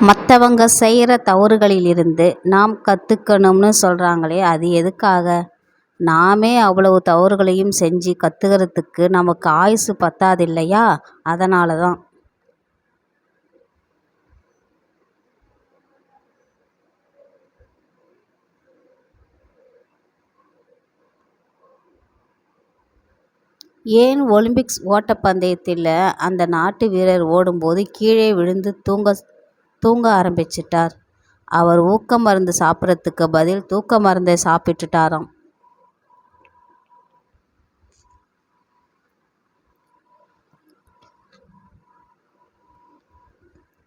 மற்றவங்க செய்கிற தவறுகளிலிருந்து நாம் கற்றுக்கணும்னு சொல்கிறாங்களே அது எதுக்காக? நாமே அவ்வளவு தவறுகளையும் செஞ்சு கற்றுக்கிறதுக்கு நமக்கு ஆயுசு பத்தாதில்லையா? அதனால தான் ஏன் ஒலிம்பிக்ஸ் ஓட்டப்பந்தயத்தில் அந்த நாட்டு வீரர் ஓடும்போது கீழே விழுந்து தூங்க தூங்க ஆரம்பிச்சிட்டார். அவர் ஊக்க மருந்து சாப்பிட்றதுக்கு பதில் தூக்க மருந்தை சாப்பிட்டுட்டாராம்.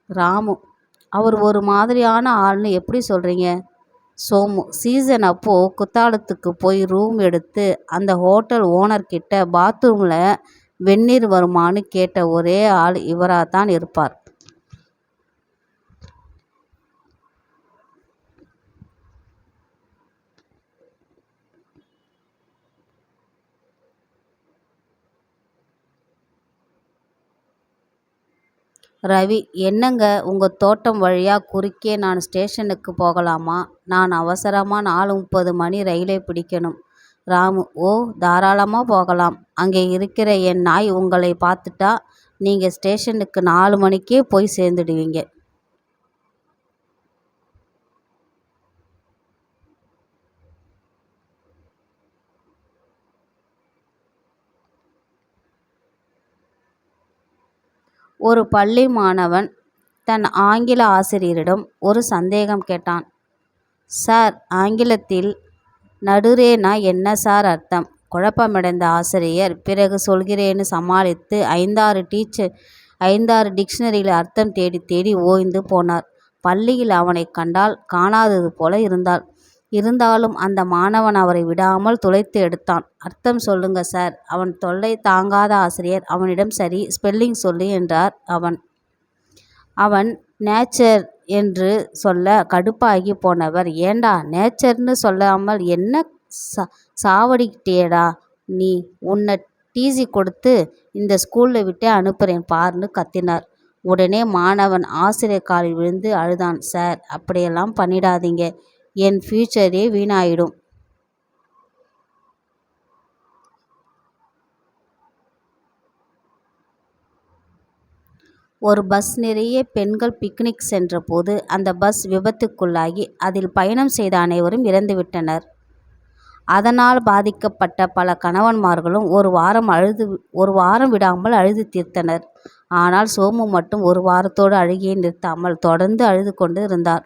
ராமு அவர் ஒரு மாதிரியான ஆள்னு எப்படி சொல்கிறீங்க சோமு சீசன் அப்போது குத்தாலத்துக்கு போய் ரூம் எடுத்து அந்த ஹோட்டல் ஓனர்கிட்ட பாத்ரூமில் வெந்நீர் வருமான்னு கேட்ட ஒரே ஆள் இவராக தான் இருப்பார். ரவி என்னங்க உங்கள் தோட்டம் வழியாக குறுக்கே நான் ஸ்டேஷனுக்கு போகலாமா? நான் அவசரமாக நாலு முப்பது மணி ரயிலை பிடிக்கணும். ராமு ஓ தாராளமாக போகலாம். அங்கே இருக்கிற என் நாய் உங்களை பார்த்துட்டா நீங்கள் ஸ்டேஷனுக்கு நாலு மணிக்கே போய் சேர்ந்துடுவீங்க. ஒரு பள்ளி மாணவன் தன் ஆங்கில ஆசிரியரிடம் ஒரு சந்தேகம் கேட்டான். சார் ஆங்கிலத்தில் நடுரேனா என்ன சார் அர்த்தம்? குழப்பமடைந்த ஆசிரியர் பிறகு சொல்கிறேன்னு சமாளித்து ஐந்தாறு டீச்சர் ஐந்தாறு டிக்ஷனரியில் அர்த்தம் தேடி தேடி ஓய்ந்து போனார். பள்ளியில் அவனை கண்டால் காணாதது போல இருந்தாள். இருந்தாலும் அந்த மாணவன் அவரை விடாமல் துளைத்து எடுத்தான். அர்த்தம் சொல்லுங்க சார். அவன் தொல்லை தாங்காத ஆசிரியர். அவனிடம் சரி ஸ்பெல்லிங் சொல்லு என்றார் அவன். அவன் நேச்சர் என்று சொல்ல கடுப்பாகி போனவர். ஏண்டா நேச்சர்னு சொல்லாமல் என்ன சா சாவடிக்கிட்டேடா? நீ உன்னை டிசி கொடுத்து இந்த ஸ்கூலில் விட்டே அனுப்புகிறேன் பாருன்னு கத்தினார். உடனே மாணவன் ஆசிரியர் காலில் விழுந்து அழுதான். சார் அப்படியெல்லாம் பண்ணிடாதீங்க. என் ஃப்யூச்சரே வீணாயிடும். ஒரு பஸ் நிறைய பெண்கள் பிக்னிக் சென்றபோது அந்த பஸ் விபத்துக்குள்ளாகி அதில் பயணம் செய்த அனைவரும் இறந்துவிட்டனர். அதனால் பாதிக்கப்பட்ட பல கணவன்மார்களும் ஒரு வாரம் அழுது ஒரு வாரம் விடாமல் அழுது தீர்த்தனர். ஆனால் சோமு மட்டும் ஒரு வாரத்தோடு அழுகியை நிறுத்தாமல் தொடர்ந்து அழுது கொண்டு இருந்தார்.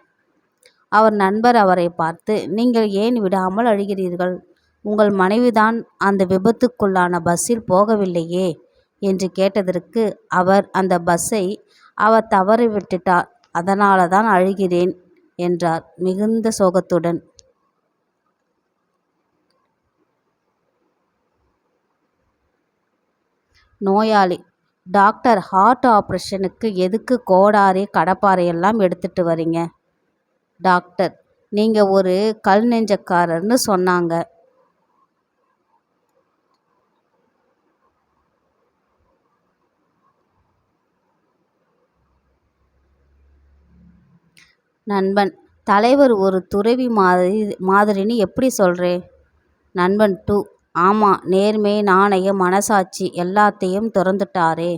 அவர் நண்பர் அவரை பார்த்து நீங்கள் ஏன் விடாமல் அழுகிறீர்கள்? உங்கள் மனைவிதான் அந்த விபத்துக்குள்ளான பஸ்ஸில் போகவில்லையே? என்று கேட்டதற்கு அவர் அந்த பஸ்ஸை அவர் தவறி விட்டுட்டார். அதனால தான் அழுகிறேன் என்றார் மிகுந்த சோகத்துடன். நோயாளி டாக்டர் ஹார்ட் ஆப்ரேஷனுக்கு எதுக்கு கோடாரி கடப்பாறையெல்லாம் எடுத்துட்டு வரீங்க? டாக்டர். நீங்கள் ஒரு கல் நெஞ்சக்காரர்னு சொன்னாங்க. நண்பன் தலைவர் ஒரு துறவி மாதிரி மாதிரின்னு எப்படி சொல்கிறே நண்பன் டூ. ஆமாம் நேர்மை நாணயம் மனசாட்சி எல்லாத்தையும் திறந்துட்டாரே.